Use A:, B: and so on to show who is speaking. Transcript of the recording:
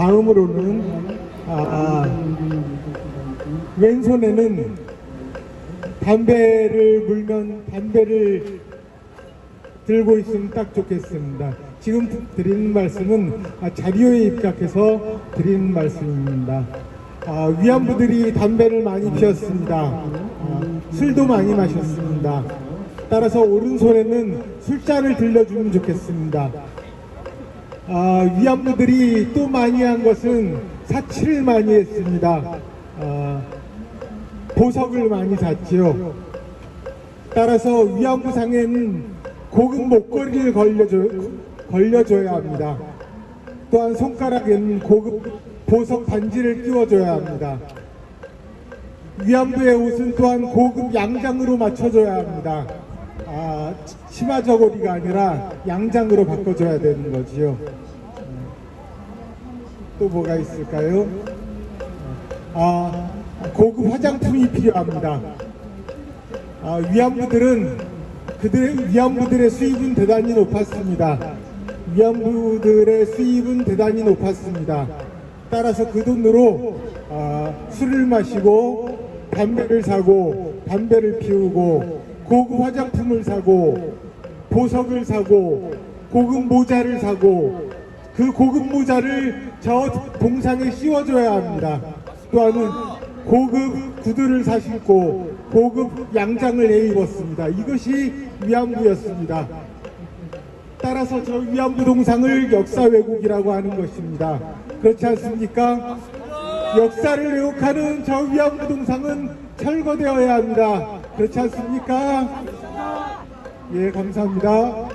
A: 다음으로는 아, 아, 왼손에는 담배를 물면 담배를 들고 있으면 딱 좋겠습니다. 지금 드리는 말씀은 아, 자료에 입각해서 드리는 말씀입니다. 아, 위안부들이 담배를 많이 피웠습니다. 아, 술도 많이 마셨습니다. 따라서 오른손에는 술잔을 들려주면 좋겠습니다. 아, 위안부들이 또 많이 한 것은 사치를 많이 했습니다. 아, 보석을 많이 샀지요. 따라서 위안부상에는 고급 목걸이를 걸려줘, 걸려줘야 합니다. 또한 손가락에는 고급 보석 반지를 끼워줘야 합니다. 위안부의 옷은 또한 고급 양장으로 맞춰줘야 합니다. 아, 치마 저고리가 아니라 양장으로 바꿔줘야 되는 거지요. 또 뭐가 있을까요? 아, 고급 화장품이 필요합니다. 아, 위안부들은 그들 위안부들의 수입은 대단히 높았습니다. 위안부들의 수입은 대단히 높았습니다. 따라서 그 돈으로 아, 술을 마시고 담배를 사고 담배를 피우고 고급 화장품을 사고 보석을 사고 고급 모자를 사고 그 고급 모자를 저 동상에 씌워줘야 합니다. 또한은 고급 구두를 사신고 고급 양장을 해 입었습니다. 이것이 위안부였습니다. 따라서 저 위안부 동상을 역사 왜곡이라고 하는 것입니다. 그렇지 않습니까? 역사를 왜곡하는 저 위안부 동상은 철거되어야 합니다. 그렇지 않습니까? 예, 감사합니다.